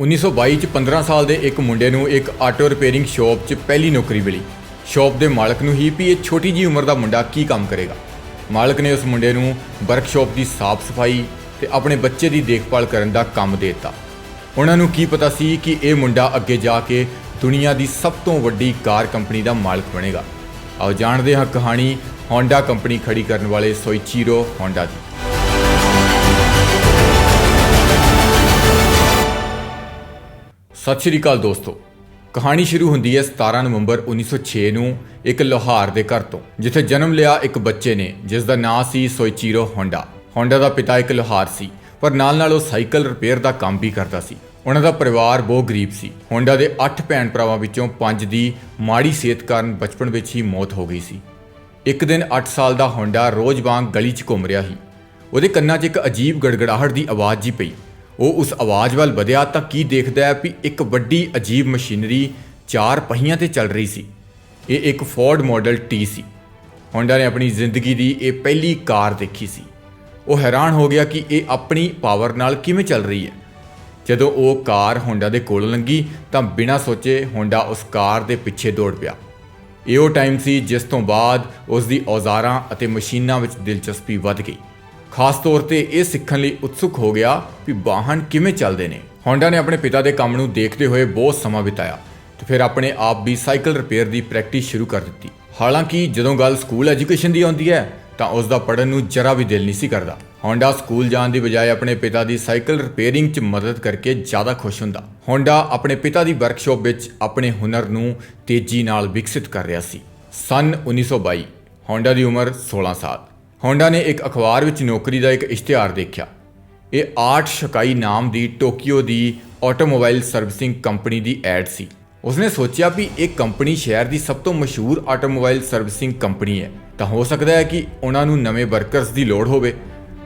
1922 ਚ 15 ਸਾਲ ਦੇ ਇੱਕ ਮੁੰਡੇ ਨੂੰ ਇੱਕ ਆਟੋ ਰਿਪੇਅਰਿੰਗ ਸ਼ਾਪ 'ਚ ਪਹਿਲੀ ਨੌਕਰੀ ਮਿਲੀ। ਸ਼ਾਪ ਦੇ ਮਾਲਕ ਨੂੰ ਹੀ ਵੀ ਇਹ ਛੋਟੀ ਜੀ ਉਮਰ ਦਾ ਮੁੰਡਾ ਕੀ ਕੰਮ ਕਰੇਗਾ? ਮਾਲਕ ਨੇ ਉਸ ਮੁੰਡੇ ਨੂੰ ਵਰਕਸ਼ਾਪ ਦੀ ਸਾਫ਼ ਸਫ਼ਾਈ ਤੇ ਆਪਣੇ ਬੱਚੇ ਦੀ ਦੇਖਭਾਲ ਕਰਨ ਦਾ ਕੰਮ ਦੇ ਦਿੱਤਾ। ਉਹਨਾਂ ਨੂੰ ਕੀ ਪਤਾ ਸੀ ਕਿ ਇਹ ਮੁੰਡਾ ਅੱਗੇ ਜਾ ਕੇ ਦੁਨੀਆ ਦੀ ਸਭ ਤੋਂ ਵੱਡੀ ਕਾਰ ਕੰਪਨੀ ਦਾ ਮਾਲਕ ਬਣੇਗਾ। ਆਓ ਜਾਣਦੇ ਹਾਂ ਕਹਾਣੀ Honda ਕੰਪਨੀ ਖੜੀ ਕਰਨ ਵਾਲੇ ਸੋਇਚੀਰੋ Honda ਦੀ। ਸਤਿ ਸ਼੍ਰੀ ਅਕਾਲ ਦੋਸਤੋ। ਕਹਾਣੀ ਸ਼ੁਰੂ ਹੁੰਦੀ ਹੈ 17 ਨਵੰਬਰ 1906 ਨੂੰ ਇੱਕ ਲੋਹਾਰ ਦੇ ਘਰ ਤੋਂ, ਜਿੱਥੇ ਜਨਮ ਲਿਆ ਇੱਕ ਬੱਚੇ ਨੇ ਜਿਸ ਦਾ ਨਾਂ ਸੀ ਸੋਇਚੀਰੋ ਹੋਂਡਾ। ਹੋਂਡਾ ਦਾ ਪਿਤਾ ਇੱਕ ਲੋਹਾਰ ਸੀ, ਪਰ ਨਾਲ-ਨਾਲ ਉਹ ਸਾਈਕਲ ਰਿਪੇਅਰ ਦਾ ਕੰਮ ਵੀ ਕਰਦਾ ਸੀ। ਉਹਨਾਂ ਦਾ ਪਰਿਵਾਰ ਬਹੁਤ ਗਰੀਬ ਸੀ। ਹੋਂਡਾ ਦੇ 8 ਭੈਣ ਭਰਾਵਾਂ ਵਿੱਚੋਂ 5 ਦੀ ਮਾੜੀ ਸਿਹਤ ਕਾਰਨ ਬਚਪਨ ਵਿੱਚ ਹੀ ਮੌਤ ਹੋ ਗਈ ਸੀ। ਇੱਕ ਦਿਨ 8 ਸਾਲ ਦਾ ਹੋਂਡਾ ਰੋਜ਼ ਵਾਂਗ ਗਲੀ 'ਚ ਘੁੰਮ ਰਿਹਾ ਸੀ। ਉਹਦੇ ਕੰਨਾਂ 'ਚ ਇੱਕ ਅਜੀਬ ਗੜਗੜਾਹਟ ਦੀ ਆਵਾਜ਼ ਜੀ ਪਈ। ਉਹ ਉਸ ਆਵਾਜ਼ ਵੱਲ ਵਧਿਆ ਤਾਂ ਕੀ ਦੇਖਦਾ ਹੈ ਵੀ ਇੱਕ ਵੱਡੀ ਅਜੀਬ ਮਸ਼ੀਨਰੀ ਚਾਰ ਪਹੀਆਂ ਤੇ ਚੱਲ ਰਹੀ ਸੀ। ਇਹ ਇੱਕ ਫੋਰਡ ਮਾਡਲ ਟੀ ਸੀ। ਹੋਂਡਾ ਨੇ ਆਪਣੀ ਜ਼ਿੰਦਗੀ ਦੀ ਇਹ ਪਹਿਲੀ ਕਾਰ ਦੇਖੀ ਸੀ। ਉਹ ਹੈਰਾਨ ਹੋ ਗਿਆ ਕਿ ਇਹ ਆਪਣੀ ਪਾਵਰ ਨਾਲ ਕਿਵੇਂ ਚੱਲ ਰਹੀ ਹੈ। ਜਦੋਂ ਉਹ ਕਾਰ ਹੋਂਡਾ ਦੇ ਕੋਲ ਲੰਘੀ ਤਾਂ ਬਿਨਾਂ ਸੋਚੇ ਹੋਂਡਾ ਉਸ ਕਾਰ ਦੇ ਪਿੱਛੇ ਦੌੜ ਪਿਆ। ਇਹ ਉਹ ਟਾਈਮ ਸੀ ਜਿਸ ਤੋਂ ਬਾਅਦ ਉਸ ਦੀ ਔਜ਼ਾਰਾਂ ਅਤੇ ਮਸ਼ੀਨਾਂ ਵਿੱਚ ਦਿਲਚਸਪੀ ਵੱਧ ਗਈ। ਖਾਸ ਤੌਰ ਤੇ ਇਹ ਸਿੱਖਣ ਲਈ ਉਤਸੁਕ ਹੋ ਗਿਆ ਕਿ ਵਾਹਨ ਕਿਵੇਂ ਚੱਲਦੇ ਨੇ। ਹੋਂਡਾ ਨੇ ਆਪਣੇ ਪਿਤਾ ਦੇ ਕੰਮ ਨੂੰ ਦੇਖਦੇ ਹੋਏ ਬਹੁਤ ਸਮਾਂ ਬਿਤਾਇਆ ਤੇ ਫਿਰ ਆਪਣੇ ਆਪ ਵੀ ਸਾਈਕਲ ਰਿਪੇਅਰ ਦੀ ਪ੍ਰੈਕਟਿਸ ਸ਼ੁਰੂ ਕਰ ਦਿੱਤੀ। ਹਾਲਾਂਕਿ ਜਦੋਂ ਗੱਲ ਸਕੂਲ ਐਜੂਕੇਸ਼ਨ ਦੀ ਆਉਂਦੀ ਹੈ, ਤਾਂ ਉਸ ਦਾ ਪੜਨ ਨੂੰ ਜਰਾ ਵੀ ਦਿਲ ਨਹੀਂ ਸੀ ਕਰਦਾ। ਹੋਂਡਾ ਸਕੂਲ ਜਾਣ ਦੀ ਬਜਾਏ ਆਪਣੇ ਪਿਤਾ ਦੀ ਸਾਈਕਲ ਰਿਪੇਅਰਿੰਗ 'ਚ ਮਦਦ ਕਰਕੇ ਜ਼ਿਆਦਾ ਖੁਸ਼ ਹੁੰਦਾ। ਹੋਂਡਾ ਆਪਣੇ ਪਿਤਾ ਦੀ ਵਰਕਸ਼ਾਪ ਵਿੱਚ ਆਪਣੇ ਹੁਨਰ ਨੂੰ ਤੇਜ਼ੀ ਨਾਲ ਵਿਕਸਿਤ ਕਰ ਰਿਹਾ ਸੀ। ਸਨ 1922 ਹੋਂਡਾ ਦੀ ਉਮਰ 16 ਸਾਲ। ਹੋਂਡਾ ਨੇ ਇੱਕ ਅਖਬਾਰ ਵਿੱਚ ਨੌਕਰੀ ਦਾ ਇੱਕ ਇਸ਼ਤਿਹਾਰ ਦੇਖਿਆ। ਇਹ ਆਰਟ ਸ਼ਕਾਈ ਨਾਮ ਦੀ ਟੋਕੀਓ ਦੀ ਆਟੋਮੋਬਾਈਲ ਸਰਵਿਸਿੰਗ ਕੰਪਨੀ ਦੀ ਐਡ ਸੀ। ਉਸਨੇ ਸੋਚਿਆ ਵੀ ਇਹ ਕੰਪਨੀ ਸ਼ਹਿਰ ਦੀ ਸਭ ਤੋਂ ਮਸ਼ਹੂਰ ਆਟੋਮੋਬਾਈਲ ਸਰਵਿਸਿੰਗ ਕੰਪਨੀ ਹੈ। ਤਾਂ ਹੋ ਸਕਦਾ ਹੈ ਕਿ ਉਹਨਾਂ ਨੂੰ ਨਵੇਂ ਵਰਕਰਸ ਦੀ ਲੋੜ ਹੋਵੇ।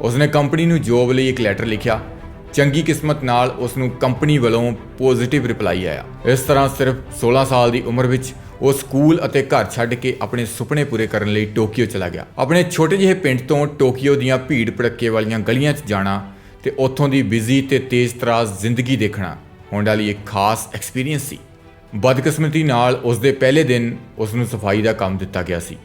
ਉਸਨੇ ਕੰਪਨੀ ਨੂੰ ਜੋਬ ਲਈ ਇੱਕ ਲੈਟਰ ਲਿਖਿਆ। ਚੰਗੀ ਕਿਸਮਤ ਨਾਲ ਉਸ ਨੂੰ ਕੰਪਨੀ ਵੱਲੋਂ ਪੋਜ਼ਿਟਿਵ ਰਿਪਲਾਈ ਆਇਆ। ਇਸ ਤਰ੍ਹਾਂ ਸਿਰਫ 16 ਸਾਲ ਦੀ ਉਮਰ ਵਿੱਚ ਉਹ ਸਕੂਲ ਅਤੇ ਘਰ ਛੱਡ ਕੇ ਆਪਣੇ ਸੁਪਨੇ ਪੂਰੇ ਕਰਨ ਲਈ ਟੋਕੀਓ ਚਲਾ ਗਿਆ। ਆਪਣੇ ਛੋਟੇ ਜਿਹੇ ਪਿੰਡ ਤੋਂ ਟੋਕੀਓ ਦੀਆਂ ਭੀੜ ਭੜੱਕੇ ਵਾਲੀਆਂ ਗਲੀਆਂ 'ਚ ਜਾਣਾ ਤੇ ਉੱਥੋਂ ਦੀ ਬਿਜ਼ੀ ਤੇ ਤੇਜ਼-ਤਰਾਜ਼ ਜ਼ਿੰਦਗੀ ਦੇਖਣਾ ਹੋਂਡਾ ਲਈ ਇੱਕ ਖਾਸ ਐਕਸਪੀਰੀਅੰਸ ਸੀ। ਬਦਕਿਸਮਤੀ ਨਾਲ ਉਸ ਦੇ ਪਹਿਲੇ ਦਿਨ ਉਸ ਨੂੰ ਸਫ਼ਾਈ ਦਾ ਕੰਮ ਦਿੱਤਾ ਗਿਆ ਸੀ।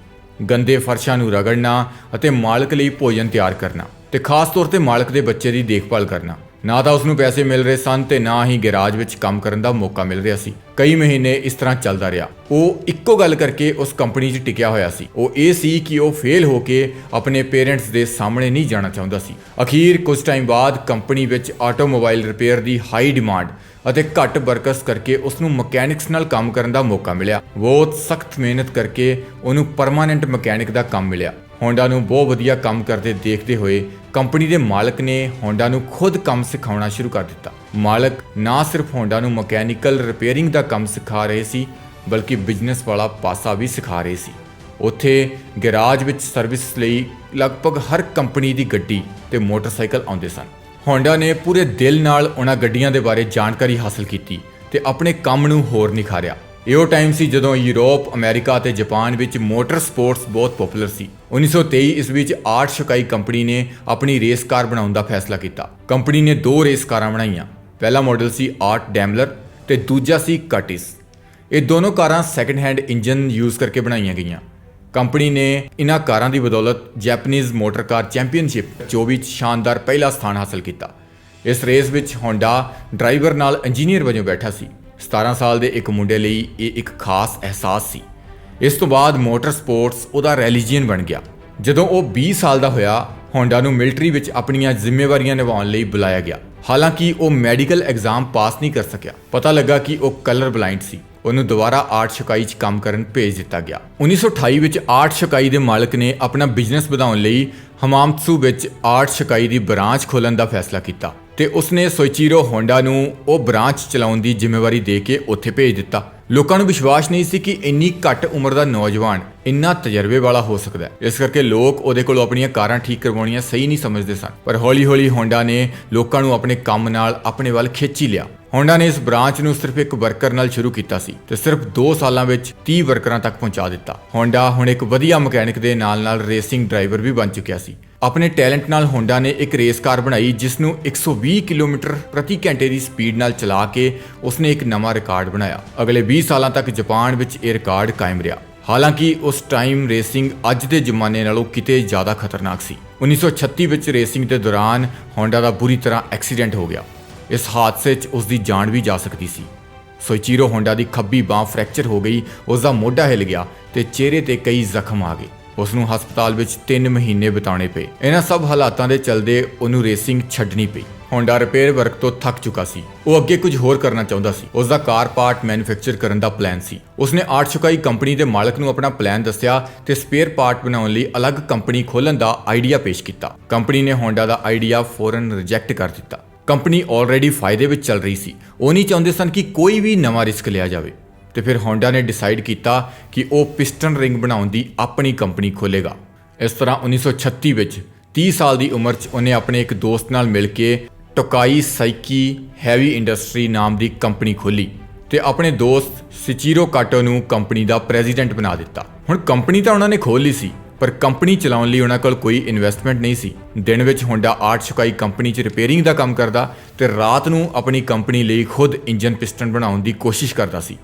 ਗੰਦੇ ਫਰਸ਼ਾਂ ਨੂੰ ਰਗੜਨਾ ਅਤੇ ਮਾਲਕ ਲਈ ਭੋਜਨ ਤਿਆਰ ਕਰਨਾ ਤੇ ਖਾਸ ਤੌਰ ਤੇ ਮਾਲਕ ਦੇ ਬੱਚੇ ਦੀ ਦੇਖਭਾਲ ਕਰਨਾ। ਨਾ ਤਾਂ ਉਸ ਨੂੰ ਪੈਸੇ ਮਿਲ ਰਹੇ ਸਨ ਤੇ ਨਾ ਹੀ ਗੈਰਾਜ ਵਿੱਚ ਕੰਮ ਕਰਨ ਦਾ ਮੌਕਾ ਮਿਲ ਰਿਹਾ ਸੀ। ਕਈ ਮਹੀਨੇ ਇਸ ਤਰ੍ਹਾਂ ਚੱਲਦਾ ਰਿਹਾ। ਉਹ ਇੱਕੋ ਗੱਲ ਕਰਕੇ ਉਸ ਕੰਪਨੀ 'ਚ ਟਿਕਿਆ ਹੋਇਆ ਸੀ। ਉਹ ਇਹ ਸੀ ਕਿ ਉਹ ਫੇਲ ਹੋ ਕੇ ਆਪਣੇ ਪੇਰੈਂਟਸ ਦੇ ਸਾਹਮਣੇ ਨਹੀਂ ਜਾਣਾ ਚਾਹੁੰਦਾ ਸੀ। ਅਖੀਰ ਕੁਝ ਟਾਈਮ ਬਾਅਦ ਕੰਪਨੀ ਵਿੱਚ ਆਟੋਮੋਬਾਈਲ ਰਿਪੇਅਰ ਦੀ ਹਾਈ ਡਿਮਾਂਡ ਅਤੇ ਘੱਟ ਵਰਕਰਸ ਕਰਕੇ ਉਸ ਨੂੰ ਮਕੈਨਿਕਸ ਨਾਲ ਕੰਮ ਕਰਨ ਦਾ ਮੌਕਾ ਮਿਲਿਆ। ਬਹੁਤ ਸਖਤ ਮਿਹਨਤ ਕਰਕੇ ਉਹਨੂੰ ਪਰਮਾਨੈਂਟ ਮਕੈਨਿਕ ਦਾ ਕੰਮ ਮਿਲਿਆ। ਹੋਂਡਾ ਨੂੰ ਬਹੁਤ ਵਧੀਆ ਕੰਮ ਕਰਦੇ ਦੇਖਦੇ ਹੋਏ ਕੰਪਨੀ ਦੇ ਮਾਲਕ ਨੇ ਹੋਂਡਾ ਨੂੰ ਖੁਦ ਕੰਮ ਸਿਖਾਉਣਾ ਸ਼ੁਰੂ ਕਰ ਦਿੱਤਾ। ਮਾਲਕ ਨਾ ਸਿਰਫ ਹੋਂਡਾ ਨੂੰ ਮਕੈਨੀਕਲ ਰਿਪੇਅਰਿੰਗ ਦਾ ਕੰਮ ਸਿਖਾ ਰਹੇ ਸੀ, ਬਲਕਿ ਬਿਜ਼ਨਸ ਵਾਲਾ ਪਾਸਾ ਵੀ ਸਿਖਾ ਰਹੇ ਸੀ। ਉੱਥੇ ਗੈਰਾਜ ਵਿੱਚ ਸਰਵਿਸ ਲਈ ਲਗਭਗ ਹਰ ਕੰਪਨੀ ਦੀ ਗੱਡੀ ਤੇ ਮੋਟਰਸਾਈਕਲ ਆਉਂਦੇ ਸਨ। ਹੋਂਡਾ ਨੇ ਪੂਰੇ ਦਿਲ ਨਾਲ ਉਹਨਾਂ ਗੱਡੀਆਂ ਦੇ ਬਾਰੇ ਜਾਣਕਾਰੀ ਹਾਸਲ ਕੀਤੀ ਤੇ ਆਪਣੇ ਕੰਮ ਨੂੰ ਹੋਰ ਨਿਖਾਰਿਆ। ਇਹ ਉਹ ਟਾਈਮ ਸੀ ਜਦੋਂ ਯੂਰਪ, ਅਮਰੀਕਾ ਅਤੇ ਜਾਪਾਨ ਵਿੱਚ ਮੋਟਰ ਸਪੋਰਟਸ ਬਹੁਤ ਪਪੂਲਰ ਸੀ। 1923 ਇਸ ਵਿੱਚ ਆਰਟ ਸ਼ਕਾਈ ਕੰਪਨੀ ਨੇ ਆਪਣੀ ਰੇਸ ਕਾਰ ਬਣਾਉਣ ਦਾ ਫੈਸਲਾ ਕੀਤਾ। ਕੰਪਨੀ ਨੇ ਦੋ ਰੇਸ ਕਾਰਾਂ ਬਣਾਈਆਂ। ਪਹਿਲਾ ਮਾਡਲ ਸੀ ਆਰਟ ਡੈਮਲਰ ਤੇ ਦੂਜਾ ਸੀ ਕਟਿਸ ਇਹ ਦੋਨੋਂ ਕਾਰਾਂ ਸੈਕੰਡ ਹੈਂਡ ਇੰਜਨ ਯੂਜ਼ ਕਰਕੇ ਬਣਾਈਆਂ ਗਈਆਂ। ਕੰਪਨੀ ਨੇ ਇਹਨਾਂ ਕਾਰਾਂ ਦੀ ਬਦੌਲਤ ਜੈਪਨੀਜ਼ ਮੋਟਰ ਕਾਰ ਚੈਂਪੀਅਨਸ਼ਿਪ 24 ਚ ਸ਼ਾਨਦਾਰ ਪਹਿਲਾ ਸਥਾਨ ਹਾਸਲ ਕੀਤਾ। ਇਸ ਰੇਸ ਵਿੱਚ ਹੋਂਡਾ ਡਰਾਈਵਰ ਨਾਲ ਇੰਜੀਨੀਅਰ ਵਜੋਂ ਬੈਠਾ ਸੀ। 17 ਸਾਲ ਦੇ ਇੱਕ ਮੁੰਡੇ ਲਈ ਇਹ ਇੱਕ ਖਾਸ ਅਹਿਸਾਸ ਸੀ। ਇਸ ਤੋਂ ਬਾਅਦ ਮੋਟਰ ਸਪੋਰਟਸ ਉਹਦਾ ਰਿਲੀਜੀਅਨ ਬਣ ਗਿਆ। ਜਦੋਂ ਉਹ 20 ਸਾਲ ਦਾ ਹੋਇਆ ਹੋਂਡਾ ਨੂੰ ਮਿਲਟਰੀ ਵਿੱਚ ਆਪਣੀਆਂ ਜ਼ਿੰਮੇਵਾਰੀਆਂ ਨਿਭਾਉਣ ਲਈ ਬੁਲਾਇਆ ਗਿਆ। ਹਾਲਾਂਕਿ ਉਹ ਮੈਡੀਕਲ ਐਗਜ਼ਾਮ ਪਾਸ ਨਹੀਂ ਕਰ ਸਕਿਆ। ਪਤਾ ਲੱਗਾ ਕਿ ਉਹ ਕਲਰ ਬਲਾਈਂਡ ਸੀ। ਉਹਨੂੰ ਦੁਬਾਰਾ ਆਰਟ ਸ਼ਿਕਾਈ 'ਚ ਕੰਮ ਕਰਨ ਭੇਜ ਦਿੱਤਾ ਗਿਆ। 1928 ਵਿੱਚ ਆਰਟ ਸ਼ਿਕਾਈ ਦੇ ਮਾਲਕ ਨੇ ਆਪਣਾ ਬਿਜ਼ਨਸ ਵਧਾਉਣ ਲਈ ਹਮਾਮਤਸੂ ਵਿੱਚ ਆਰਟ ਸ਼ਿਕਾਈ ਦੀ ਬ੍ਰਾਂਚ ਖੋਲਣ ਦਾ ਫੈਸਲਾ ਕੀਤਾ। ਤੇ ਉਸਨੇ ਸੋਇਚੀਰੋ ਹੋਂਡਾ ਨੂੰ ਉਹ ਬ੍ਰਾਂਚ ਚਲਾਉਣ ਦੀ ਜ਼ਿੰਮੇਵਾਰੀ ਦੇ ਕੇ ਉੱਥੇ ਭੇਜ ਦਿੱਤਾ। ਲੋਕਾਂ ਨੂੰ ਵਿਸ਼ਵਾਸ ਨਹੀਂ ਸੀ ਕਿ ਇੰਨੀ ਘੱਟ ਉਮਰ ਦਾ ਨੌਜਵਾਨ ਇੰਨਾ ਤਜਰਬੇ ਵਾਲਾ ਹੋ ਸਕਦਾ ਹੈ। ਇਸ ਕਰਕੇ ਲੋਕ ਉਹਦੇ ਕੋਲੋਂ ਆਪਣੀਆਂ ਕਾਰਾਂ ਠੀਕ ਕਰਵਾਉਣੀਆਂ ਸਹੀ ਨਹੀਂ ਸਮਝਦੇ ਸਨ। ਪਰ ਹੌਲੀ-ਹੌਲੀ ਹੋਂਡਾ ਨੇ ਲੋਕਾਂ ਨੂੰ ਆਪਣੇ ਕੰਮ ਨਾਲ ਆਪਣੇ ਵੱਲ ਖਿੱਚੀ ਲਿਆ। ਹੋਂਡਾ ਨੇ ਇਸ ਬ੍ਰਾਂਚ ਨੂੰ ਸਿਰਫ ਇੱਕ ਵਰਕਰ ਨਾਲ ਸ਼ੁਰੂ ਕੀਤਾ ਸੀ ਤੇ ਸਿਰਫ 2 ਸਾਲਾਂ ਵਿੱਚ 30 ਵਰਕਰਾਂ ਤੱਕ ਪਹੁੰਚਾ ਦਿੱਤਾ। ਹੋਂਡਾ ਹੁਣ ਇੱਕ ਵਧੀਆ ਮਕੈਨਿਕ ਦੇ ਨਾਲ-ਨਾਲ ਰੇਸਿੰਗ ਡਰਾਈਵਰ ਵੀ ਬਣ ਚੁੱਕਿਆ ਸੀ। ਆਪਣੇ ਟੈਲੈਂਟ ਨਾਲ ਹੋਂਡਾ ਨੇ ਇੱਕ ਰੇਸ ਕਾਰ ਬਣਾਈ ਜਿਸ ਨੂੰ 120 ਕਿਲੋਮੀਟਰ ਪ੍ਰਤੀ ਘੰਟੇ ਦੀ ਸਪੀਡ ਨਾਲ ਚਲਾ ਕੇ ਉਸਨੇ ਇੱਕ ਨਵਾਂ ਰਿਕਾਰਡ ਬਣਾਇਆ। ਅਗਲੇ 20 ਸਾਲਾਂ ਤੱਕ ਜਾਪਾਨ ਵਿੱਚ ਇਹ ਰਿਕਾਰਡ ਕਾਇਮ ਰਿਹਾ। ਹਾਲਾਂਕਿ ਉਸ ਟਾਈਮ ਰੇਸਿੰਗ ਅੱਜ ਦੇ ਜ਼ਮਾਨੇ ਨਾਲੋਂ ਕਿਤੇ ਜ਼ਿਆਦਾ ਖਤਰਨਾਕ ਸੀ। 1936 ਵਿੱਚ ਰੇਸਿੰਗ ਦੇ ਦੌਰਾਨ ਹੋਂਡਾ ਦਾ ਬੁਰੀ ਤਰ੍ਹਾਂ ਐਕਸੀਡੈਂਟ ਹੋ ਗਿਆ। ਇਸ ਹਾਦਸੇ 'ਚ ਉਸ ਦੀ ਜਾਨ ਵੀ ਜਾ ਸਕਦੀ ਸੀ। ਸੋਇਚੀਰੋ ਹੋਂਡਾ ਦੀ ਖੱਬੀ ਬਾਹ ਫ੍ਰੈਕਚਰ ਹੋ ਗਈ ਉਸ ਦਾ ਮੋਢਾ ਹਿੱਲ ਗਿਆ ਤੇ ਚਿਹਰੇ ਤੇ ਕਈ ਜ਼ਖਮ ਆ ਗਏ। ਉਸ ਨੂੰ ਹਸਪਤਾਲ ਵਿੱਚ 3 ਮਹੀਨੇ ਬਿਤਾਉਣੇ ਪਏ। ਇਹਨਾਂ ਸਭ ਹਾਲਾਤਾਂ ਦੇ ਚਲਦੇ ਉਹਨੂੰ ਰੇਸਿੰਗ ਛੱਡਣੀ ਪਈ। ਹੋਂਡਾ ਰਿਪੇਅਰ ਵਰਕ ਤੋਂ ਥੱਕ ਚੁੱਕਾ ਸੀ। ਉਹ ਅੱਗੇ ਕੁਝ ਹੋਰ ਕਰਨਾ ਚਾਹੁੰਦਾ ਸੀ। ਉਸ ਦਾ ਕਾਰ ਪਾਰਟ ਮੈਨੂਫੈਕਚਰ ਕਰਨ ਦਾ ਪਲਾਨ ਸੀ। ਉਸਨੇ ਆਰਟ ਸ਼ੁਕਾਈ ਕੰਪਨੀ ਦੇ ਮਾਲਕ ਨੂੰ ਆਪਣਾ ਪਲਾਨ ਦੱਸਿਆ ਤੇ ਸਪੇਅਰ ਪਾਰਟ ਬਣਾਉਣ ਲਈ ਅਲੱਗ ਕੰਪਨੀ ਖੋਲ੍ਹਣ ਦਾ ਆਈਡੀਆ ਪੇਸ਼ ਕੀਤਾ। ਕੰਪਨੀ ਨੇ ਹੋਂਡਾ ਦਾ ਆਈਡੀਆ ਫੌਰਨ ਰਿਜੈਕਟ ਕਰ ਦਿੱਤਾ। ਕੰਪਨੀ ਆਲਰੇਡੀ ਫਾਇਦੇ ਵਿੱਚ ਚੱਲ ਰਹੀ ਸੀ। ਉਹ ਨਹੀਂ ਚਾਹੁੰਦੇ ਸਨ ਕਿ ਕੋਈ ਵੀ ਨਵਾਂ ਰਿਸਕ ਲਿਆ ਜਾਵੇ। ਤੇ ਫਿਰ ਹੋਂਡਾ ਨੇ ਡਿਸਾਈਡ ਕੀਤਾ ਕਿ ਉਹ ਪਿਸਟਨ ਰਿੰਗ ਬਣਾਉਣ ਦੀ ਆਪਣੀ ਕੰਪਨੀ ਖੋਲੇਗਾ ਇਸ ਤਰ੍ਹਾਂ 1936 ਵਿੱਚ 30 ਸਾਲ ਦੀ ਉਮਰ 'ਚ ਉਹਨੇ ਆਪਣੇ ਇੱਕ ਦੋਸਤ ਨਾਲ ਮਿਲ ਕੇ ਟੋਕਾਈ ਸਾਈਕੀ ਹੈਵੀ ਇੰਡਸਟਰੀ ਨਾਮ ਦੀ ਕੰਪਨੀ ਖੋਲੀ ਤੇ ਆਪਣੇ ਦੋਸਤ ਸਿਚੀਰੋ ਕਾਟੋ ਨੂੰ ਕੰਪਨੀ ਦਾ ਪ੍ਰੈਜ਼ੀਡੈਂਟ ਬਣਾ ਦਿੱਤਾ। ਹੁਣ ਕੰਪਨੀ ਤਾਂ ਉਹਨਾਂ ਨੇ ਖੋਲ ਲਈ ਸੀ, ਪਰ ਕੰਪਨੀ ਚਲਾਉਣ ਲਈ ਉਹਨਾਂ ਕੋਲ ਕੋਈ ਇਨਵੈਸਟਮੈਂਟ ਨਹੀਂ ਸੀ। ਦਿਨ ਵਿੱਚ ਹੋਂਡਾ ਆਰਟ ਸ਼ੁਕਾਈ ਕੰਪਨੀ 'ਚ ਰਿਪੇਅਰਿੰਗ ਦਾ ਕੰਮ ਕਰਦਾ ਤੇ ਰਾਤ ਨੂੰ ਆਪਣੀ ਕੰਪਨੀ ਲਈ ਖੁਦ ਇੰਜਨ ਪਿਸਟਨ ਬਣਾਉਣ ਦੀ ਕੋਸ਼ਿਸ਼ ਕਰਦਾ ਸੀ।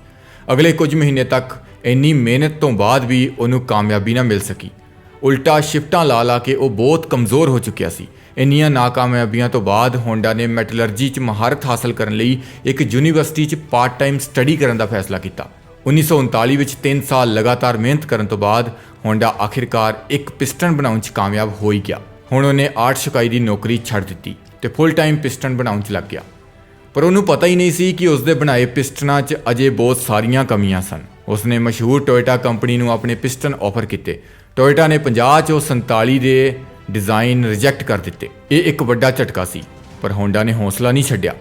ਅਗਲੇ ਕੁਝ ਮਹੀਨੇ ਤੱਕ ਇੰਨੀ ਮਿਹਨਤ ਤੋਂ ਬਾਅਦ ਵੀ ਉਹਨੂੰ ਕਾਮਯਾਬੀ ਨਾ ਮਿਲ ਸਕੀ। ਉਲਟਾ ਸ਼ਿਫਟਾਂ ਲਾ ਲਾ ਕੇ ਉਹ ਬਹੁਤ ਕਮਜ਼ੋਰ ਹੋ ਚੁੱਕਿਆ ਸੀ। ਇੰਨੀਆਂ ਨਾਕਾਮਯਾਬੀਆਂ ਤੋਂ ਬਾਅਦ ਹੋਂਡਾ ਨੇ ਮੈਟਲਰਜੀ 'ਚ ਮਹਾਰਤ ਹਾਸਲ ਕਰਨ ਲਈ ਇੱਕ ਯੂਨੀਵਰਸਿਟੀ 'ਚ ਪਾਰਟ ਟਾਈਮ ਸਟੱਡੀ ਕਰਨ ਦਾ ਫੈਸਲਾ ਕੀਤਾ। 1939 ਵਿੱਚ 3 ਸਾਲ ਲਗਾਤਾਰ ਮਿਹਨਤ ਕਰਨ ਤੋਂ ਬਾਅਦ ਹੋਂਡਾ ਆਖਿਰਕਾਰ ਇੱਕ ਪਿਸਟਨ ਬਣਾਉਣ 'ਚ ਕਾਮਯਾਬ ਹੋ ਹੀ ਗਿਆ। ਹੁਣ ਉਹਨੇ ਆਰਟ ਸ਼ੁਕਾਈ ਦੀ ਨੌਕਰੀ ਛੱਡ ਦਿੱਤੀ ਤੇ ਫੁੱਲ ਟਾਈਮ ਪਿਸਟਨ ਬਣਾਉਣ 'ਚ ਲੱਗ ਗਿਆ। ਪਰ ਉਹਨੂੰ ਪਤਾ ਹੀ ਨਹੀਂ ਸੀ ਕਿ ਉਸਦੇ ਬਣਾਏ ਪਿਸਟਨਾਂ 'ਚ ਅਜੇ ਬਹੁਤ ਸਾਰੀਆਂ ਕਮੀਆਂ ਸਨ। ਉਸਨੇ ਮਸ਼ਹੂਰ ਟੋਇਟਾ ਕੰਪਨੀ ਨੂੰ ਆਪਣੇ ਪਿਸਟਨ ਆਫਰ ਕੀਤੇ। ਟੋਇਟਾ ਨੇ 50 ਚੋਂ 47 ਦੇ ਡਿਜ਼ਾਈਨ ਰਿਜੈਕਟ ਕਰ ਦਿੱਤੇ। ਇਹ ਇੱਕ ਵੱਡਾ ਝਟਕਾ ਸੀ, ਪਰ ਹੋਂਡਾ ਨੇ ਹੌਸਲਾ ਨਹੀਂ ਛੱਡਿਆ।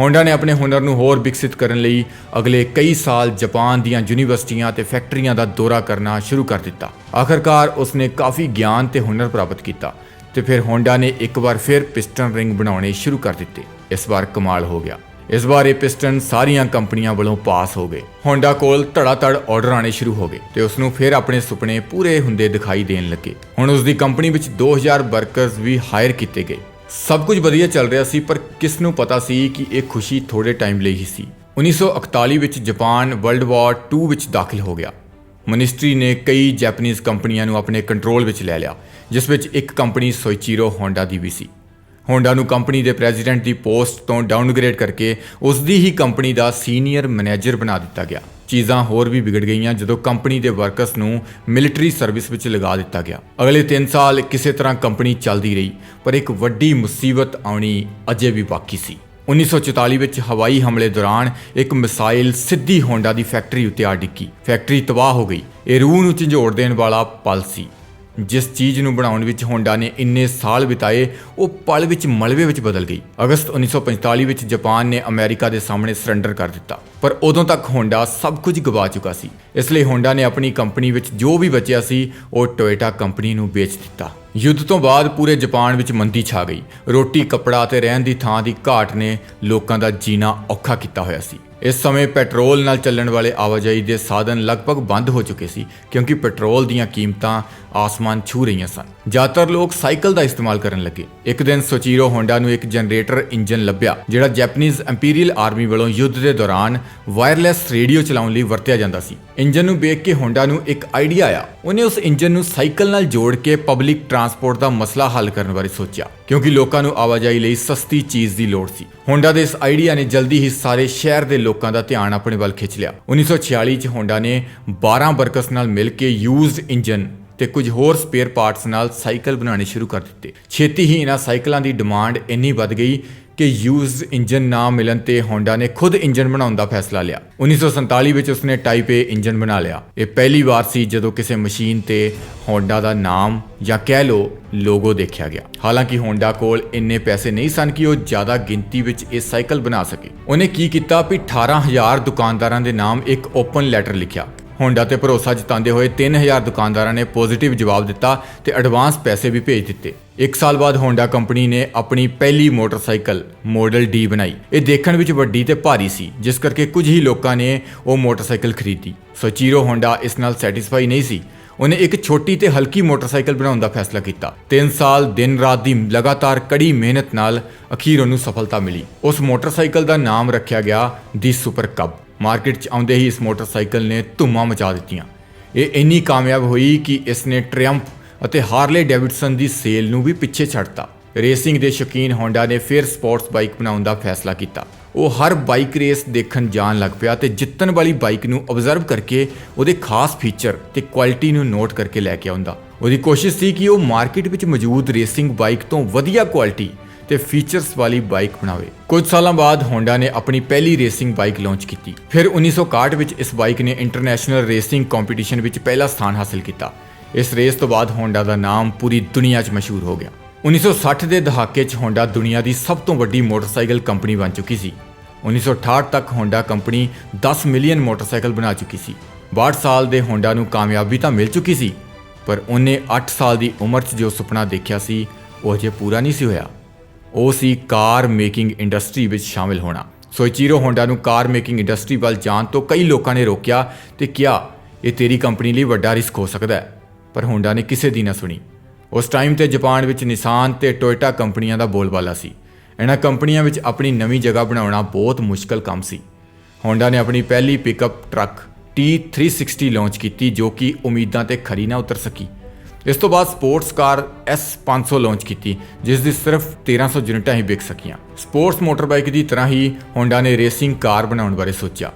ਹੋਂਡਾ ਨੇ ਆਪਣੇ ਹੁਨਰ ਨੂੰ ਹੋਰ ਵਿਕਸਿਤ ਕਰਨ ਲਈ ਅਗਲੇ ਕਈ ਸਾਲ ਜਾਪਾਨ ਦੀਆਂ ਯੂਨੀਵਰਸਿਟੀਆਂ ਤੇ ਫੈਕਟਰੀਆਂ ਦਾ ਦੌਰਾ ਕਰਨਾ ਸ਼ੁਰੂ ਕਰ ਦਿੱਤਾ। ਆਖਰਕਾਰ ਉਸਨੇ ਕਾਫੀ ਗਿਆਨ ਤੇ ਹੁਨਰ ਪ੍ਰਾਪਤ ਕੀਤਾ ਤੇ ਫਿਰ ਹੋਂਡਾ ਨੇ ਇੱਕ ਵਾਰ ਫਿਰ ਪਿਸਟਨ ਰਿੰਗ ਬਣਾਉਣੇ ਸ਼ੁਰੂ ਕਰ ਦਿੱਤੇ। ਇਸ ਵਾਰ ਕਮਾਲ ਹੋ ਗਿਆ। ਇਸ ਵਾਰ ਇਹ ਪਿਸਟਨ ਸਾਰੀਆਂ ਕੰਪਨੀਆਂ ਵੱਲੋਂ ਪਾਸ ਹੋ ਗਏ। ਹੋਂਡਾ ਕੋਲ ਧੜਾਧੜ ਆਰਡਰ ਆਣੇ ਸ਼ੁਰੂ ਹੋ ਗਏ ਤੇ ਉਸ ਨੂੰ ਫਿਰ ਆਪਣੇ ਸੁਪਨੇ ਪੂਰੇ ਹੁੰਦੇ ਦਿਖਾਈ ਦੇਣ ਲੱਗੇ। ਹੁਣ ਉਸ ਦੀ ਕੰਪਨੀ ਵਿੱਚ 2000 ਵਰਕਰਸ ਵੀ ਹਾਇਰ ਕੀਤੇ ਗਏ। ਸਭ ਕੁਝ ਵਧੀਆ ਚੱਲ ਰਿਹਾ ਸੀ, ਪਰ ਕਿਸ ਨੂੰ ਪਤਾ ਸੀ ਕਿ ਇਹ ਖੁਸ਼ੀ ਥੋੜੇ ਟਾਈਮ ਲਈ ਹੀ ਸੀ। 1941 ਵਿੱਚ ਜਾਪਾਨ ਵਰਲਡ ਵਾਰ 2 ਵਿੱਚ ਦਾਖਲ ਹੋ ਗਿਆ। ਮਿਨਿਸਟਰੀ ਨੇ ਕਈ ਜਾਪਾਨੀਜ਼ ਕੰਪਨੀਆਂ ਨੂੰ ਆਪਣੇ ਕੰਟਰੋਲ ਵਿੱਚ ਲੈ ਲਿਆ, ਜਿਸ ਵਿੱਚ ਇੱਕ ਕੰਪਨੀ ਸੋਇਚੀਰੋ ਹੋਂਡਾ ਦੀ ਵੀ ਸੀ। ਹੋਂਡਾ ਨੂੰ ਕੰਪਨੀ ਦੇ ਪ੍ਰੈਜ਼ੀਡੈਂਟ ਦੀ ਪੋਸਟ ਤੋਂ ਡਾਊਨਗ੍ਰੇਡ ਕਰਕੇ ਉਸ ਦੀ ਹੀ ਕੰਪਨੀ ਦਾ ਸੀਨੀਅਰ ਮੈਨੇਜਰ ਬਣਾ ਦਿੱਤਾ ਗਿਆ। ਚੀਜ਼ਾਂ ਹੋਰ ਵੀ ਵਿਗੜ ਗਈਆਂ ਜਦੋਂ ਕੰਪਨੀ ਦੇ ਵਰਕਰਸ ਨੂੰ ਮਿਲਟਰੀ ਸਰਵਿਸ ਵਿੱਚ ਲਗਾ ਦਿੱਤਾ ਗਿਆ। ਅਗਲੇ 3 ਸਾਲ ਕਿਸੇ ਤਰ੍ਹਾਂ ਕੰਪਨੀ ਚੱਲਦੀ ਰਹੀ, ਪਰ ਇੱਕ ਵੱਡੀ ਮੁਸੀਬਤ ਆਉਣੀ ਅਜੇ ਵੀ ਬਾਕੀ ਸੀ। 1944 ਵਿੱਚ ਹਵਾਈ ਹਮਲੇ ਦੌਰਾਨ ਇੱਕ ਮਿਸਾਈਲ ਸਿੱਧੀ ਹੋਂਡਾ ਦੀ ਫੈਕਟਰੀ ਉੱਤੇ ਆ ਡਿੱਗੀ। ਫੈਕਟਰੀ ਤਬਾਹ ਹੋ ਗਈ। ਇਹ ਰੂਹ ਨੂੰ ਝੰਜੋੜ ਦੇਣ ਵਾਲਾ ਪਲ ਸੀ। ਜਿਸ ਚੀਜ਼ ਨੂੰ ਬਣਾਉਣ ਵਿੱਚ ਹੋਂਡਾ ਨੇ ਇੰਨੇ ਸਾਲ ਬਿਤਾਏ, ਉਹ ਪਲ ਵਿੱਚ ਮਲਬੇ ਵਿੱਚ ਬਦਲ ਗਈ। ਅਗਸਤ 1945 ਵਿੱਚ ਜਾਪਾਨ ਨੇ ਅਮਰੀਕਾ ਦੇ ਸਾਹਮਣੇ ਸਰੈਂਡਰ ਕਰ ਦਿੱਤਾ। ਪਰ ਉਦੋਂ ਤੱਕ ਹੋਂਡਾ ਸਭ ਕੁਝ ਗਵਾ ਚੁੱਕਾ ਸੀ। ਇਸ ਲਈ ਹੋਂਡਾ ਨੇ ਆਪਣੀ ਕੰਪਨੀ ਵਿੱਚ ਜੋ ਵੀ ਬਚਿਆ ਸੀ, ਉਹ ਟੋਇਟਾ ਕੰਪਨੀ ਨੂੰ ਵੇਚ ਦਿੱਤਾ। ਯੁੱਧ ਤੋਂ ਬਾਅਦ ਪੂਰੇ ਜਾਪਾਨ ਵਿੱਚ ਮੰਦੀ ਛਾ ਗਈ। ਰੋਟੀ, ਕੱਪੜਾ ਤੇ ਰਹਿਣ ਦੀ ਥਾਂ ਦੀ ਘਾਟ ਨੇ ਲੋਕਾਂ ਦਾ ਜੀਣਾ ਔਖਾ ਕੀਤਾ ਹੋਇਆ ਸੀ। ਇਸ ਸਮੇਂ ਪੈਟਰੋਲ ਨਾਲ ਚੱਲਣ ਵਾਲੇ ਆਵਾਜਾਈ ਦੇ ਸਾਧਨ ਲਗਭਗ ਬੰਦ ਹੋ ਚੁੱਕੇ ਸੀ, ਕਿਉਂਕਿ ਪੈਟਰੋਲ ਦੀਆਂ ਕੀਮਤਾਂ ਆਸਮਾਨ ਛੂ ਰਹੀਆਂ ਸਨ। ਜ਼ਿਆਦਾਤਰ ਲੋਕ ਸਾਈਕਲ ਦਾ ਇਸਤੇਮਾਲ ਕਰਨ ਲੱਗੇ। ਇੱਕ ਦਿਨ ਸੁਚੀਰੋ ਹੋਂਡਾ ਨੂੰ ਇੱਕ ਜਨਰੇਟਰ ਇੰਜਨ ਲੱਭਿਆ, ਜਿਹੜਾ ਜੈਪਨੀਜ਼ ਇੰਪੀਰੀਅਲ ਆਰਮੀ ਵੱਲੋਂ ਯੁੱਧ ਦੇ ਦੌਰਾਨ ਵਾਇਰਲੈਸ ਰੇਡੀਓ ਚਲਾਉਣ ਲਈ ਵਰਤਿਆ ਜਾਂਦਾ ਸੀ। ਇੰਜਨ ਨੂੰ ਵੇਖ ਕੇ ਹੋਂਡਾ ਨੂੰ ਇੱਕ ਆਈਡੀਆ ਆਇਆ। ਉਹਨੇ ਉਸ ਇੰਜਨ ਨੂੰ ਸਾਈਕਲ ਨਾਲ ਜੋੜ ਕੇ ਪਬਲਿਕ ਟਰਾਂਸਪੋਰਟ ਦਾ ਮਸਲਾ ਹੱਲ ਕਰਨ ਬਾਰੇ ਸੋਚਿਆ, ਕਿਉਂਕਿ ਲੋਕਾਂ ਨੂੰ ਆਵਾਜਾਈ ਲਈ ਸਸਤੀ ਚੀਜ਼ ਦੀ ਲੋੜ ਸੀ। ਹੋਂਡਾ ਦੇ ਇਸ ਆਈਡੀਆ ਨੇ ਜਲਦੀ ਹੀ ਸਾਰੇ ਸ਼ਹਿਰ ਦੇ ਲੋਕਾਂ ਦਾ ਧਿਆਨ ਆਪਣੇ ਵੱਲ ਖਿੱਚ ਲਿਆ। 1946 ਚ ਹੋਂਡਾ ਨੇ 12 ਵਰਕਰਸ ਨਾਲ ਮਿਲ ਕੇ ਯੂਜ਼ਡ ਇੰਜਨ ਤੇ ਕੁਝ ਹੋਰ ਸਪੇਅਰ ਪਾਰਟਸ ਨਾਲ ਸਾਈਕਲ ਬਣਾਉਣੇ ਸ਼ੁਰੂ ਕਰ ਦਿੱਤੇ। ਛੇਤੀ ਹੀ ਇਹਨਾਂ ਸਾਈਕਲਾਂ ਦੀ ਡਿਮਾਂਡ ਇੰਨੀ ਵੱਧ ਗਈ ਕਿ ਯੂਜ਼ਡ ਇੰਜਨ ਨਾ ਮਿਲਣ ਤੇ ਹੋਂਡਾ ਨੇ ਖੁਦ ਇੰਜਨ ਬਣਾਉਣ ਦਾ ਫੈਸਲਾ ਲਿਆ। 1947 ਵਿੱਚ ਉਸਨੇ ਟਾਈਪ A ਇੰਜਨ ਬਣਾ ਲਿਆ। ਇਹ ਪਹਿਲੀ ਵਾਰ ਸੀ ਜਦੋਂ ਕਿਸੇ ਮਸ਼ੀਨ ਤੇ ਹੋਂਡਾ ਦਾ ਨਾਮ ਜਾਂ ਕਹਿ ਲਓ ਲੋਗੋ ਦੇਖਿਆ ਗਿਆ। ਹਾਲਾਂਕਿ ਹੋਂਡਾ ਕੋਲ ਇੰਨੇ ਪੈਸੇ ਨਹੀਂ ਸਨ ਕਿ ਉਹ ਜ਼ਿਆਦਾ ਗਿਣਤੀ ਵਿੱਚ ਇਹ ਸਾਈਕਲ ਬਣਾ ਸਕੇ। ਉਹਨੇ ਕੀ ਕੀਤਾ ਵੀ 18000 ਦੁਕਾਨਦਾਰਾਂ ਦੇ ਨਾਮ ਇੱਕ ਓਪਨ ਲੈਟਰ ਲਿਖਿਆ। ਹੋਂਡਾ ਤੇ ਭਰੋਸਾ ਜਤਾਉਂਦੇ ਹੋਏ 3000 ਦੁਕਾਨਦਾਰਾਂ ਨੇ ਪੋਜ਼ਿਟਿਵ ਜਵਾਬ ਦਿੱਤਾ ਤੇ ਐਡਵਾਂਸ ਪੈਸੇ ਵੀ ਭੇਜ ਦਿੱਤੇ। ਇੱਕ ਸਾਲ ਬਾਅਦ ਹੋਂਡਾ ਕੰਪਨੀ ਨੇ ਆਪਣੀ ਪਹਿਲੀ ਮੋਟਰਸਾਈਕਲ ਮਾਡਲ ਡੀ ਬਣਾਈ। ਇਹ ਦੇਖਣ ਵਿੱਚ ਵੱਡੀ ਤੇ ਭਾਰੀ ਸੀ, ਜਿਸ ਕਰਕੇ ਕੁਝ ਹੀ ਲੋਕਾਂ ਨੇ ਉਹ ਮੋਟਰਸਾਈਕਲ ਖਰੀਦੀ। ਸੋਚੀਰੋ ਹੋਂਡਾ ਇਸ ਨਾਲ ਸੈਟੀਸਫਾਈ ਨਹੀਂ ਸੀ। ਉਹਨੇ ਇੱਕ ਛੋਟੀ ਤੇ ਹਲਕੀ ਮੋਟਰਸਾਈਕਲ ਬਣਾਉਣ ਦਾ ਫੈਸਲਾ ਕੀਤਾ। 3 ਸਾਲ, ਦਿਨ ਰਾਤ ਦੀ ਲਗਾਤਾਰ ਕੜੀ ਮਿਹਨਤ ਨਾਲ ਅਖੀਰ ਉਹਨੂੰ ਸਫਲਤਾ ਮਿਲੀ। ਉਸ ਮੋਟਰਸਾਈਕਲ ਦਾ ਨਾਮ ਰੱਖਿਆ ਗਿਆ ਦੀ ਸੁਪਰ ਕਬ। ਮਾਰਕੀਟ 'ਚ ਆਉਂਦੇ ਹੀ ਇਸ ਮੋਟਰਸਾਈਕਲ ਨੇ ਧੁੰਮਾਂ ਮਚਾ ਦਿੱਤੀਆਂ। ਇਹ ਇੰਨੀ ਕਾਮਯਾਬ ਹੋਈ ਕਿ ਇਸ ਨੇ ਟ੍ਰਿਅੰਫ ਅਤੇ ਹਾਰਲੇ ਡੇਵਿਡਸਨ ਦੀ ਸੇਲ ਨੂੰ ਵੀ ਪਿੱਛੇ ਛੱਡਤਾ। ਰੇਸਿੰਗ ਦੇ ਸ਼ੌਕੀਨ ਹੋਂਡਾ ਨੇ ਫਿਰ ਸਪੋਰਟਸ ਬਾਈਕ ਬਣਾਉਣ ਦਾ ਫੈਸਲਾ ਕੀਤਾ। ਉਹ ਹਰ ਬਾਈਕ ਰੇਸ ਦੇਖਣ ਜਾਣ ਲੱਗ ਪਿਆ ਤੇ ਜਿੱਤਣ ਵਾਲੀ ਬਾਈਕ ਨੂੰ ਆਬਜ਼ਰਵ ਕਰਕੇ ਉਹਦੇ ਖਾਸ ਫੀਚਰ ਤੇ ਕੁਆਲਿਟੀ ਨੂੰ ਨੋਟ ਕਰਕੇ ਲੈ ਕੇ ਆਉਂਦਾ। ਉਹਦੀ ਕੋਸ਼ਿਸ਼ ਸੀ ਕਿ ਉਹ ਮਾਰਕੀਟ ਵਿੱਚ ਮੌਜੂਦ ਰੇਸਿੰਗ ਬਾਈਕ ਤੋਂ ਵਧੀਆ ਕੁਆਲਿਟੀ ਤੇ ਫੀਚਰਸ ਵਾਲੀ ਬਾਈਕ ਬਣਾਵੇ। ਕੁਝ ਸਾਲਾਂ ਬਾਅਦ ਹੋਂਡਾ ਨੇ ਆਪਣੀ ਪਹਿਲੀ ਰੇਸਿੰਗ ਬਾਈਕ ਲਾਂਚ ਕੀਤੀ। ਫਿਰ 1961 ਵਿੱਚ ਇਸ ਬਾਈਕ ਨੇ ਇੰਟਰਨੈਸ਼ਨਲ ਰੇਸਿੰਗ ਕੰਪੀਟੀਸ਼ਨ ਵਿੱਚ ਪਹਿਲਾ ਸਥਾਨ ਹਾਸਲ ਕੀਤਾ। ਇਸ ਰੇਸ ਤੋਂ ਬਾਅਦ ਹੋਂਡਾ ਦਾ ਨਾਮ ਪੂਰੀ ਦੁਨੀਆ 'ਚ ਮਸ਼ਹੂਰ ਹੋ ਗਿਆ। 1960 ਦੇ ਦਹਾਕੇ 'ਚ ਹੋਂਡਾ ਦੁਨੀਆ ਦੀ ਸਭ ਤੋਂ ਵੱਡੀ ਮੋਟਰਸਾਈਕਲ ਕੰਪਨੀ ਬਣ ਚੁੱਕੀ ਸੀ 1968 ਤੱਕ ਹੋਂਡਾ ਕੰਪਨੀ 10 ਮਿਲੀਅਨ ਮੋਟਰਸਾਈਕਲ ਬਣਾ ਚੁੱਕੀ ਸੀ। 62 ਸਾਲ ਦੇ ਹੋਂਡਾ ਨੂੰ ਕਾਮਯਾਬੀ ਤਾਂ ਮਿਲ ਚੁੱਕੀ ਸੀ, ਪਰ ਉਹਨੇ 8 ਸਾਲ ਦੀ ਉਮਰ 'ਚ ਜੋ ਸੁਪਨਾ ਦੇਖਿਆ ਸੀ, ਉਹ ਅਜੇ ਪੂਰਾ ਨਹੀਂ ਸੀ ਹੋਇਆ। ਉਹ ਸੀ ਕਾਰ ਮੇਕਿੰਗ ਇੰਡਸਟਰੀ ਵਿੱਚ ਸ਼ਾਮਿਲ ਹੋਣਾ। ਸੋਇਚੀਰੋ ਹੋਂਡਾ ਨੂੰ ਕਾਰ ਮੇਕਿੰਗ ਇੰਡਸਟਰੀ ਵੱਲ ਜਾਣ ਤੋਂ ਕਈ ਲੋਕਾਂ ਨੇ ਰੋਕਿਆ ਤੇ ਕਿਹਾ, ਇਹ ਤੇਰੀ ਕੰਪਨੀ ਲਈ ਵੱਡਾ ਰਿਸਕ ਹੋ ਸਕਦਾ ਹੈ। ਪਰ ਹੋਂਡਾ ਨੇ ਕਿਸੇ ਦੀ ਨਾ ਸੁਣੀ। ਉਸ ਟਾਈਮ ਤੇ ਜਾਪਾਨ ਵਿੱਚ ਨਿਸਾਨ ਤੇ ਟੋਇਟਾ ਕੰਪਨੀਆਂ ਦਾ ਬੋਲਬਾਲਾ ਸੀ। ਇਹਨਾਂ ਕੰਪਨੀਆਂ ਵਿੱਚ ਆਪਣੀ ਨਵੀਂ ਜਗ੍ਹਾ ਬਣਾਉਣਾ ਬਹੁਤ ਮੁਸ਼ਕਲ ਕੰਮ ਸੀ। ਹੋਂਡਾ ਨੇ ਆਪਣੀ ਪਹਿਲੀ ਪਿਕਅਪ ਟਰੱਕ T360 ਲਾਂਚ ਕੀਤੀ, ਜੋ ਕਿ ਉਮੀਦਾਂ ਤੇ ਖਰੀ ਨਾ ਉਤਰ ਸਕੀ। ਇਸ ਤੋਂ ਬਾਅਦ ਸਪੋਰਟਸ ਕਾਰ S500 ਲਾਂਚ ਕੀਤੀ, ਜਿਸ ਦੀ ਸਿਰਫ 1300 ਯੂਨਿਟਾਂ ਹੀ ਵਿਕ ਸਕੀਆਂ। ਸਪੋਰਟਸ ਮੋਟਰਬਾਈਕ ਦੀ ਤਰ੍ਹਾਂ ਹੀ ਹੋਂਡਾ ਨੇ ਰੇਸਿੰਗ ਕਾਰ ਬਣਾਉਣ ਬਾਰੇ ਸੋਚਿਆ।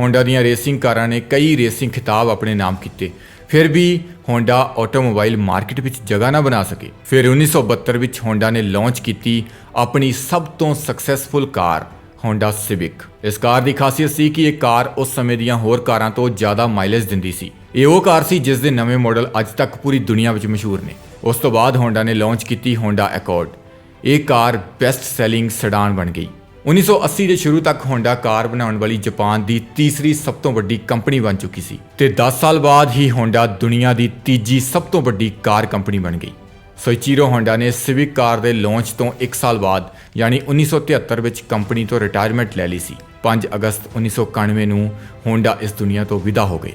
ਹੋਂਡਾ ਦੀਆਂ ਰੇਸਿੰਗ ਕਾਰਾਂ ਨੇ ਕਈ ਰੇਸਿੰਗ ਖਿਤਾਬ ਆਪਣੇ ਨਾਮ ਕੀਤੇ। ਫਿਰ ਵੀ ਹੋਂਡਾ ਆਟੋਮੋਬਾਈਲ ਮਾਰਕੀਟ ਵਿੱਚ ਜਗ੍ਹਾ ਨਾ ਬਣਾ ਸਕੇ। ਫਿਰ 1972 ਵਿੱਚ ਹੋਂਡਾ ਨੇ ਲਾਂਚ ਕੀਤੀ ਆਪਣੀ ਸਭ ਤੋਂ ਸਕਸੈਸਫੁਲ ਕਾਰ ਹੋਂਡਾ ਸਿਵਿਕ ਇਸ ਕਾਰ ਦੀ ਖਾਸੀਅਤ ਸੀ ਕਿ ਇਹ ਕਾਰ ਉਸ ਸਮੇਂ ਦੀਆਂ ਹੋਰ ਕਾਰਾਂ ਤੋਂ ਜ਼ਿਆਦਾ ਮਾਈਲੇਜ ਦਿੰਦੀ ਸੀ। ਇਹ ਉਹ ਕਾਰ ਸੀ ਜਿਸ ਦੇ ਨਵੇਂ ਮਾਡਲ ਅੱਜ ਤੱਕ ਪੂਰੀ ਦੁਨੀਆ ਵਿੱਚ ਮਸ਼ਹੂਰ ਨੇ। ਉਸ ਤੋਂ ਬਾਅਦ ਹੋਂਡਾ ਨੇ ਲਾਂਚ ਕੀਤੀ ਹੋਂਡਾ ਅਕੋਰਡ ਇਹ ਕਾਰ ਬੈਸਟ ਸੈਲਿੰਗ ਸੈਡਾਨ ਬਣ ਗਈ। 1980 ਦੇ ਸ਼ੁਰੂ ਤੱਕ ਹੋਂਡਾ ਕਾਰ ਬਣਾਉਣ ਵਾਲੀ ਜਾਪਾਨ ਦੀ ਤੀਸਰੀ ਸਭ ਤੋਂ ਵੱਡੀ ਕੰਪਨੀ ਬਣ ਚੁੱਕੀ ਸੀ ਤੇ 10 ਸਾਲ ਬਾਅਦ ਹੀ ਹੋਂਡਾ ਦੁਨੀਆ ਦੀ ਤੀਜੀ ਸਭ ਤੋਂ ਵੱਡੀ ਕਾਰ ਕੰਪਨੀ ਬਣ ਗਈ। ਸੋਇਚੀਰੋ ਹੋਂਡਾ ਨੇ ਸਿਵਿਕ ਕਾਰ ਦੇ ਲਾਂਚ ਤੋਂ 1 ਸਾਲ ਬਾਅਦ, ਯਾਨੀ 1973 ਵਿੱਚ ਕੰਪਨੀ ਤੋਂ ਰਿਟਾਇਰਮੈਂਟ ਲੈ ਲਈ ਸੀ। 5 ਅਗਸਤ 1991 ਨੂੰ ਹੋਂਡਾ ਇਸ ਦੁਨੀਆ ਤੋਂ ਵਿਦਾ ਹੋ ਗਏ।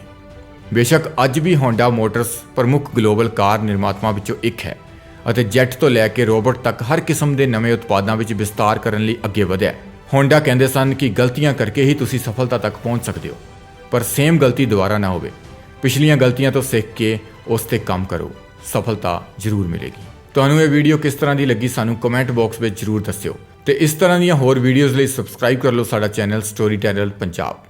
ਬੇਸ਼ੱਕ ਅੱਜ ਵੀ ਹੋਂਡਾ ਮੋਟਰਸ ਪ੍ਰਮੁੱਖ ਗਲੋਬਲ ਕਾਰ ਨਿਰਮਾਤਾਵਾਂ ਵਿੱਚੋਂ ਇੱਕ ਹੈ। ਅਤੇ ਜੈਟ ਤੋਂ ਲੈ ਕੇ ਰੋਬਟ ਤੱਕ ਹਰ ਕਿਸਮ ਦੇ ਨਵੇਂ ਉਤਪਾਦਾਂ ਵਿੱਚ ਵਿਸਤਾਰ ਕਰਨ ਲਈ ਅੱਗੇ ਵਧਿਆ। ਹੈ। ਹੋਂਡਾ ਕਹਿੰਦੇ ਸਨ ਕਿ ਗਲਤੀਆਂ ਕਰਕੇ ਹੀ ਤੁਸੀਂ ਸਫਲਤਾ ਤੱਕ ਪਹੁੰਚ ਸਕਦੇ ਹੋ, ਪਰ ਸੇਮ ਗਲਤੀ ਦੁਬਾਰਾ ਨਾ ਹੋਵੇ। ਪਿਛਲੀਆਂ ਗਲਤੀਆਂ ਤੋਂ ਸਿੱਖ ਕੇ ਉਸ ਤੇ ਕੰਮ ਕਰੋ। ਸਫਲਤਾ ਜ਼ਰੂਰ ਮਿਲੇਗੀ। ਤੁਹਾਨੂੰ ਇਹ ਵੀਡੀਓ ਕਿਸ ਤਰ੍ਹਾਂ ਦੀ ਲੱਗੀ ਸਾਨੂੰ ਕਮੈਂਟ ਬਾਕਸ ਵਿੱਚ ਜ਼ਰੂਰ ਦੱਸਿਓ। ਤੇ ਇਸ ਤਰ੍ਹਾਂ ਦੀਆਂ ਹੋਰ ਵੀਡੀਓਜ਼ ਲਈ ਸਬਸਕ੍ਰਾਈਬ ਕਰ ਲਓ ਸਾਡਾ ਚੈਨਲ ਸਟੋਰੀ ਟੈਲਰ ਪੰਜਾਬ